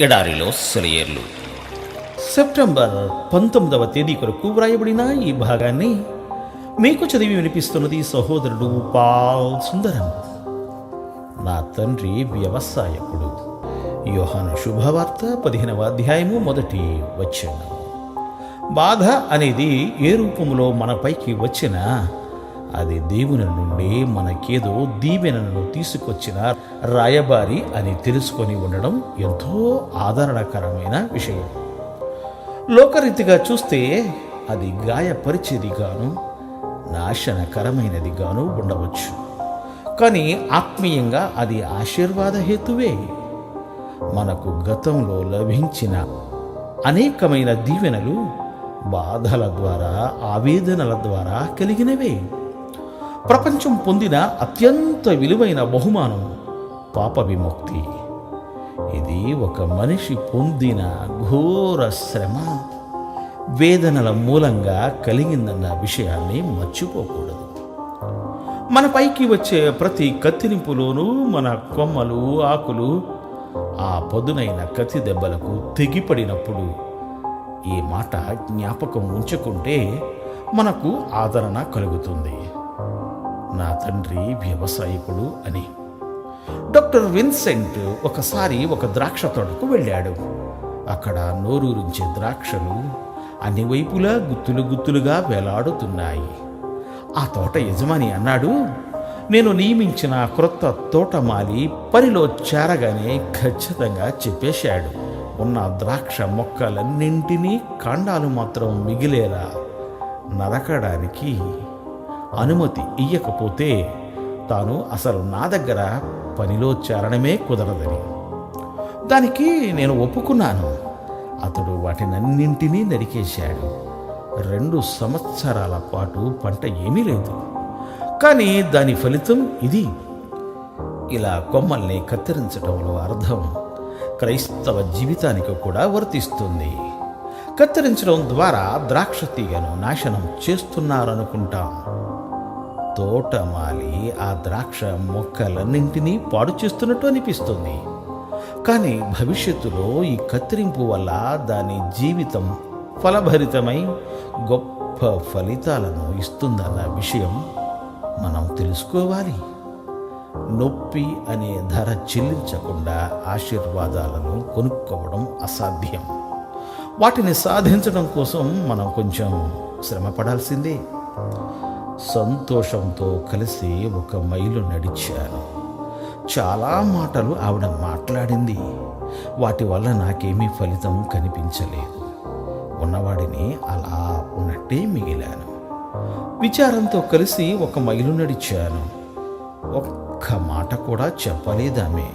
ఎడారిలో సెలయేర్లు. సెప్టెంబర్ పంతొమ్మిదవ తేదీ కొరకు వ్రాయబడిన ఈ భాగాన్ని మీకు చదివి వినిపిస్తున్నది సహోదరుడు పాల్ సుందరం. నా తండ్రి వ్యవసాయకుడు. యోహాను శుభవార్త పదిహేనవ అధ్యాయము మొదటి వచ్చిన బాధ అనేది ఏ రూపంలో మనపైకి వచ్చినా అది దేవుని నుండి మనకేదో దీవెనను తీసుకొచ్చిన రాయబారి అని తెలుసుకొని ఉండడం ఎంతో ఆదరణకరమైన విషయం. లోకరీతిగా చూస్తే అది గాయపరిచేదిగాను నాశనకరమైనదిగాను ఉండవచ్చు. కానీ ఆత్మీయంగా అది ఆశీర్వాద హేతువే. మనకు గతంలో లభించిన అనేకమైన దీవెనలు బాధల ద్వారా ఆవేదనల ద్వారా కలిగినవే. ప్రపంచం పొందిన అత్యంత విలువైన బహుమానం పాప విముక్తి. ఇది ఒక మనిషి పొందిన ఘోర శ్రమ. వేదనల మూలంగా కలిగిందన్న విషయాన్ని మర్చిపోకూడదు. మన పైకి వచ్చే ప్రతి కత్తిరింపులోనూ మన కొమ్మలు ఆకులు ఆ పదునైన కత్తి దెబ్బలకు తెగిపడినప్పుడు ఈ మాట జ్ఞాపకం ఉంచుకుంటే మనకు ఆదరణ కలుగుతుంది. నా తండ్రి వ్యవసాయకుడు అని. డాక్టర్ విన్సెంట్ ఒకసారి ఒక ద్రాక్ష తోటకు వెళ్ళాడు. అక్కడ నోరూరించే ద్రాక్షలు అన్ని వైపులా గుత్తులు గుత్తులుగా వేలాడుతున్నాయి. ఆ తోట యజమాని అన్నాడు నేను నియమించిన క్రొత్త తోటమాలి పనిలో చేరగానే ఖచ్చితంగా చెప్పేశాడు. ఉన్న ద్రాక్ష మొక్కలన్నింటినీ కాండాలు మాత్రం మిగిలేలా నరకడానికి అనుమతి ఇయ్యకపోతే తాను అసలు నా దగ్గర పనిలో చేరడమే కుదరదని. దానికి నేను ఒప్పుకున్నాను. అతడు వాటినన్నింటినీ నరికేశాడు. రెండు సంవత్సరాల పాటు పంట ఏమీ లేదు. కానీ దాని ఫలితం ఇది. ఇలా కొమ్మల్ని కత్తిరించడంలో అర్థం క్రైస్తవ జీవితానికి కూడా వర్తిస్తుంది. కత్తిరించడం ద్వారా ద్రాక్ష తీగను నాశనం చేస్తున్నారనుకుంటాం. తోటమాలి ఆ ద్రాక్ష మొక్కలన్నింటినీ పాడు చేస్తున్నట్టు అనిపిస్తుంది. కానీ భవిష్యత్తులో ఈ కత్తిరింపు వల్ల దాని జీవితం ఫలభరితమై గొప్ప ఫలితాలను ఇస్తుందన్న విషయం మనం తెలుసుకోవాలి. నొప్పి అనే ధర చెల్లించకుండా ఆశీర్వాదాలను కొనుక్కోవడం అసాధ్యం. వాటిని సాధించడం కోసం మనం కొంచెం శ్రమపడాల్సిందే. సంతోషంతో కలిసి ఒక మైలు నడిచాను. చాలా మాటలు ఆవిడ మాట్లాడింది. వాటి వల్ల నాకేమీ ఫలితం కనిపించలేదు. ఉన్నవాడిని అలా ఉన్నట్టే మిగిలాను. విచారంతో కలిసి ఒక మైలు నడిచాను. ఒక్క మాట కూడా చెప్పలేదామె.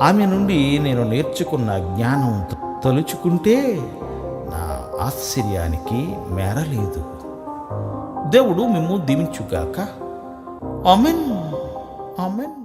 ఆమె నుండి నేను నేర్చుకున్న జ్ఞానం తలుచుకుంటే నా ఆశ్చర్యానికి మేరలేదు. దేవుడు మేము దీవించుగాక. ఆమెన్. ఆమెన్.